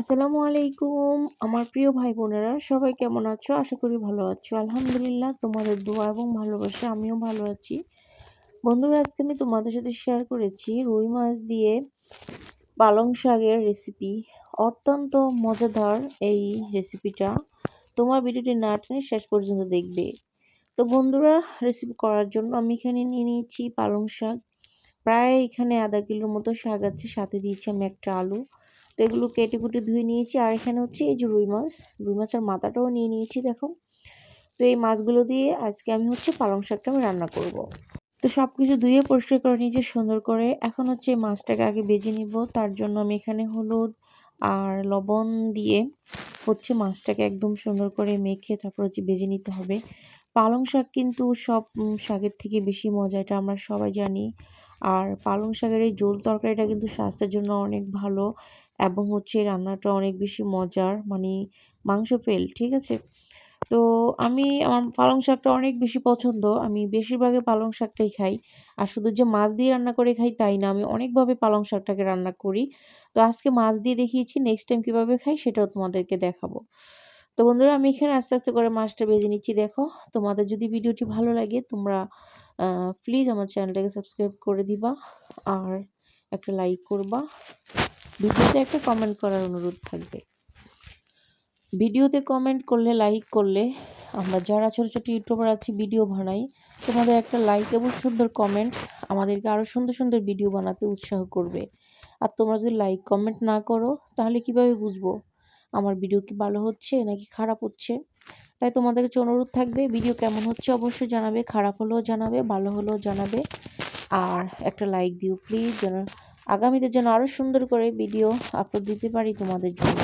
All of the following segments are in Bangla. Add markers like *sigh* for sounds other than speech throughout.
আসসালামু আলাইকুম। আমার প্রিয় ভাই বোনেরা সবাই কেমন আছো? আশা করি ভালো আছো। আলহামদুলিল্লাহ, তোমাদের দোয়া এবং ভালোবাসা, আমিও ভালো আছি। বন্ধুরা, আজকে আমি তোমাদের সাথে শেয়ার করেছি রুই মাছ দিয়ে পালং শাকের রেসিপি অত্যন্ত মজাদার এই রেসিপিটা তোমার ভিডিওটি না টেনে শেষ পর্যন্ত দেখবে। তো বন্ধুরা রেসিপি করার জন্য আমি এখানে নিয়ে নিয়েছি পালং শাক। প্রায় এখানে আধা কিলোর মতো শাক আছে, সাথে দিয়েছি আমি একটা আলু। তো এগুলো কেটে কুটে ধুয়ে নিয়েছি। আর এখানে হচ্ছে এই যে রুই মাছ। রুই মাছের মাথাটাও নিয়ে নিয়েছি, দেখো। তো এই মাছগুলো দিয়ে আজকে আমি হচ্ছে পালং শাকটা আমি রান্না করব। তো সব কিছু ধুয়ে, পরিষ্কার করে নিয়েছি, সুন্দর করে। এখন হচ্ছে মাছটাকে আগে বেজে নিব। তার জন্য আমি এখানে হলুদ আর লবণ দিয়ে হচ্ছে মাছটাকে একদম সুন্দর করে মেখে তারপর হচ্ছে বেজে নিতে হবে। পালং শাক কিন্তু সব শাকের থেকে বেশি মজা, এটা আমরা সবাই জানি। আর পালং শাকের এই ঝোল তরকারিটা কিন্তু স্বাস্থ্যের জন্য অনেক ভালো। এবং হচ্ছে রান্নাটা অনেক বেশি মজার মানে মাংস ফেল, ঠিক আছে? তো আমি, আমার পালং শাকটা অনেক বেশি পছন্দ। আমি বেশিরভাগে পালং শাকটাই খাই। আর শুধু যে মাছ দিয়ে রান্না করে খাই তাই না, আমি অনেকভাবে পালং শাকটাকে রান্না করি। তো আজকে মাছ দিয়ে দেখিয়েছি নেক্সট টাইম কীভাবে খাই সেটাও তোমাদেরকে দেখাবো। তো বন্ধুরা, আমি এখানে আস্তে আস্তে করে মাছটা বেজে নিচ্ছি, দেখো। তোমাদের যদি ভিডিওটি ভালো লাগে, তোমরা প্লিজ আমার চ্যানেলটাকে সাবস্ক্রাইব করে দিবা, আর একটা লাইক করবা। ভিডিওতে একটা কমেন্ট করার অনুরোধ থাকবে। ভিডিওতে কমেন্ট করলে লাইক করলে, আমরা যারা ছোটো ছোটো ইউটিউবার আছি ভিডিও বানাই, তোমাদের একটা লাইক এবং সুন্দর কমেন্ট আমাদেরকে আরও সুন্দর সুন্দর ভিডিও বানাতে উৎসাহ করবে। আর তোমরা যদি লাইক কমেন্ট না করো, তাহলে কীভাবে বুঝব? আমার ভিডিও কি ভালো হচ্ছে নাকি খারাপ হচ্ছে? তাই তোমাদের কাছে অনুরোধ থাকবে ভিডিও কেমন হচ্ছে অবশ্যই জানাবে, খারাপ হলেও জানাবে, ভালো হলেও জানাবে। আর একটা লাইক দিও প্লিজ যেন আগামীতে যেন আরও সুন্দর করে ভিডিও আপলোড দিতে পারি তোমাদের জন্য।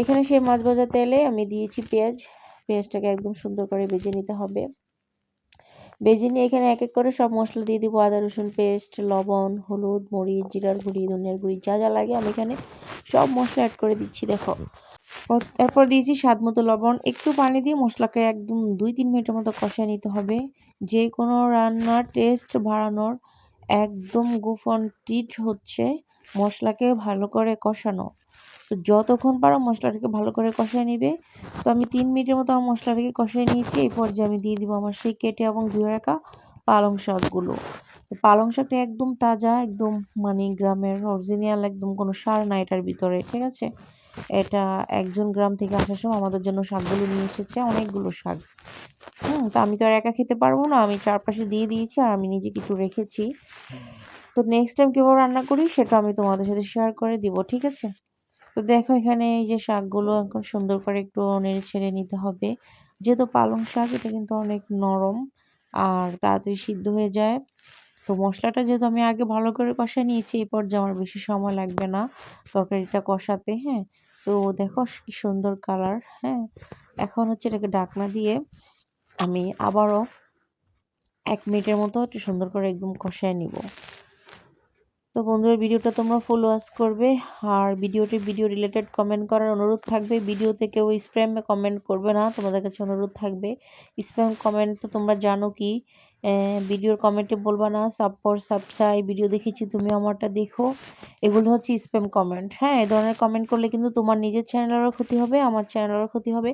এখানে সেই মাছ ভাজা তেলে আমি দিয়েছি পেঁয়াজ। পেঁয়াজটাকে একদম সুন্দর করে ভেজে নিতে হবে। ভেজে নিয়ে এখানে এক এক করে সব মশলা দিয়ে দিব। আদা, রসুন পেস্ট লবণ, হলুদ, মরিচ, জিরার গুঁড়ি, ধনিয়ার গুঁড়ি, যা যা লাগে আমি এখানে সব মশলা অ্যাড করে দিচ্ছি, দেখো। তারপর দিয়েছি স্বাদ মতো লবণ। একটু পানি দিয়ে মশলাকে একদম দুই তিন মিনিটের মতো কষিয়ে নিতে হবে। যে কোনো রান্নার টেস্ট বাড়ানোর একদম গোপন টিট হচ্ছে মশলাকে ভালো করে কষানো। তো যতক্ষণ পারো মশলাটাকে ভালো করে কষায় নিবে। তো আমি তিন মিনিটের মতো আমার মশলাটাকে কষায় নিয়েছি। এই পর্যায়ে আমি দিয়ে দিব আমার সেই কেটে এবং ধুয়ে রাখা পালং শাকগুলো। তো পালং শাকটা একদম তাজা, একদম মানে গ্রামের অরিজিনাল একদম কোনো সার না এটার ভিতরে, ঠিক আছে? এটা একজন গ্রাম থেকে আসার সময় আমাদের জন্য শাকগুলো নিয়ে এসেছে, অনেকগুলো শাক। হুম, তো আমি তো আর একা খেতে পারব না, আমি চারপাশে দিয়ে দিয়েছি আর আমি নিজে কিছু রেখেছি। তো নেক্সট টাইম কীভাবে রান্না করি, সেটা আমি তোমাদের সাথে শেয়ার করে দিব, ঠিক আছে? তো দেখো এখানে এই যে শাকগুলো এখন সুন্দর করে একটু নেড়ে ছেড়ে নিতে হবে। যেহেতু পালং শাক, এটা কিন্তু অনেক নরম আর তাড়াতাড়ি সিদ্ধ হয়ে যায়। তো মশলাটা যেহেতু আমি আগে ভালো করে কষা নিয়েছি এই পর্যায়ে আমার বেশি সময় লাগবে না তরকারিটা কষাতে হ্যাঁ? তো দেখো কি সুন্দর কালার হ্যাঁ? এখন হচ্ছে এটাকে ডাকনা দিয়ে আমি আবারও এক মিনিটের মতো একটু সুন্দর করে একদম কষায় নিব। তো বন্ধুরা, ভিডিওটা তোমরা ফুল ওয়াচ করবে। আর ভিডিওটি ভিডিও রিলেটেড কমেন্ট করার অনুরোধ থাকবে। ভিডিওতে কেউ স্প্যামে কমেন্ট করবে না, তোমাদের কাছে অনুরোধ থাকবে। স্প্যাম কমেন্ট তো তোমরা জানো কি? ভিডিওর কমেন্টে বলবা না সাপোর সাবসাই ভিডিও দেখেছি, তুমি আমারটা দেখো। এগুলো হচ্ছে স্প্যাম কমেন্ট হ্যাঁ এ ধরনের কমেন্ট করলে কিন্তু তোমার নিজের চ্যানেলেরও ক্ষতি হবে, আমার চ্যানেলেরও ক্ষতি হবে।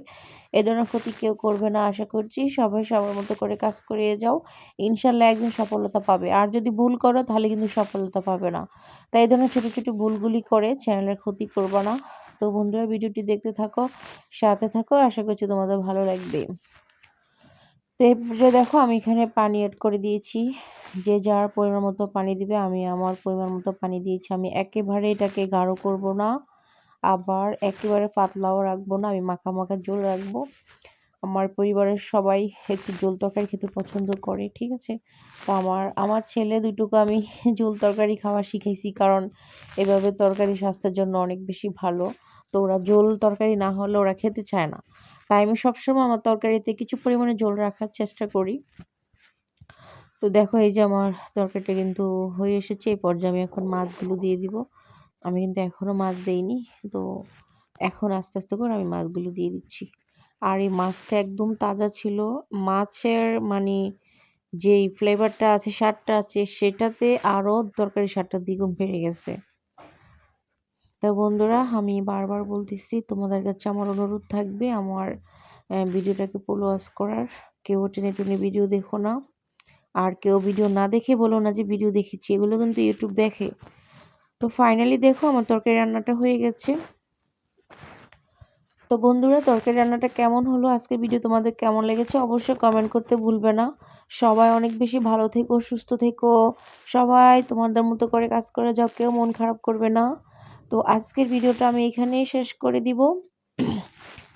এ ধরনের ক্ষতি কেউ করবে না, আশা করছি। সবাই সবার মতো করে কাজ করিয়ে যাও। ইনশাল্লাহ একদিন সফলতা পাবে। আর যদি ভুল করো, তাহলে কিন্তু সফলতা পাবে না। তাই এই ধরনের ছোটো ছোটো ভুলগুলি করে চ্যানেলের ক্ষতি করব না। তো বন্ধুরা, ভিডিওটি দেখতে থাকো, সাথে থাকো। আশা করছি তোমাদের ভালো লাগবে। তো এরপরে দেখো আমি এখানে পানি অ্যাড করে দিয়েছি। যে যার পরিমাণ মতো পানি দিবে, আমি আমার পরিমাণ মতো পানি দিয়েছি। আমি একেবারে এটাকে গাঢ় করব না, আবার একেবারে পাতলাও রাখব না, আমি মাখা মাখা জল রাখব। আমার পরিবারের সবাই একটু জল তরকারি খেতে পছন্দ করে, ঠিক আছে? তো আমার আমার ছেলে দুটোকে আমি *laughs* জল তরকারি খাওয়া শিখেছি, কারণ এভাবে তরকারি স্বাস্থ্যের জন্য অনেক বেশি ভালো। তো ওরা জল তরকারি না হলে ওরা খেতে চায় না। তাই আমি সবসময় আমার তরকারিতে কিছু পরিমাণে জল রাখার চেষ্টা করি। তো দেখো এই যে আমার তরকারিটা কিন্তু হয়ে এসেছে, এই পর্যায়ে আমি এখন মাছগুলো দিয়ে দিব। আমি কিন্তু এখনও মাছ দেইনি, তো এখন আস্তে আস্তে করে আমি মাছগুলো দিয়ে দিচ্ছি। আর এই মাছটা একদম তাজা ছিল, মাছের মানে যেই ফ্লেভারটা আছে, স্বাদটা আছে, সেটাতে আরও তরকারি স্বাদটা দ্বিগুণ বেড়ে গেছে। তো বন্ধুরা, আমি বারবার বলতেছি, তোমাদের কাছে আমার অনুরোধ থাকবে আমার ভিডিওটাকে ওয়াচ করার। কেউ টেনে টেনে ভিডিও দেখো না। আর কেউ ভিডিও না দেখে বলো না যে ভিডিও দেখেছি, এগুলো কিন্তু ইউটিউব দেখে। তো ফাইনালি দেখো, আমার তরকারি রান্নাটা হয়ে গেছে। তো বন্ধুরা, তরকারি রান্নাটা কেমন হলো? আজকে ভিডিও তোমাদের কেমন লেগেছে? অবশ্যই কমেন্ট করতে ভুলবে না। সবাই অনেক বেশি ভালো থেকো, সুস্থ থেকো। সবাই তোমাদের মতো করে কাজ করে যাও, কেউ মন খারাপ করবে না। তো আজকের ভিডিওটা আমি এখানেই শেষ করে দিব।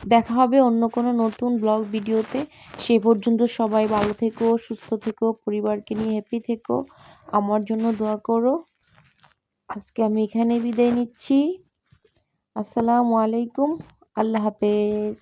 দেখা হবে অন্য কোনো নতুন ব্লগ ভিডিওতে। সে পর্যন্ত সবাই ভালো থেকো, সুস্থ থেকো, পরিবারকে নিয়ে হ্যাপি থেকো। আমার জন্য দোয়া করো। আজকে আমি এখানে বিদায় নিচ্ছি। আসসালামু আলাইকুম। আল্লাহ হাফেজ।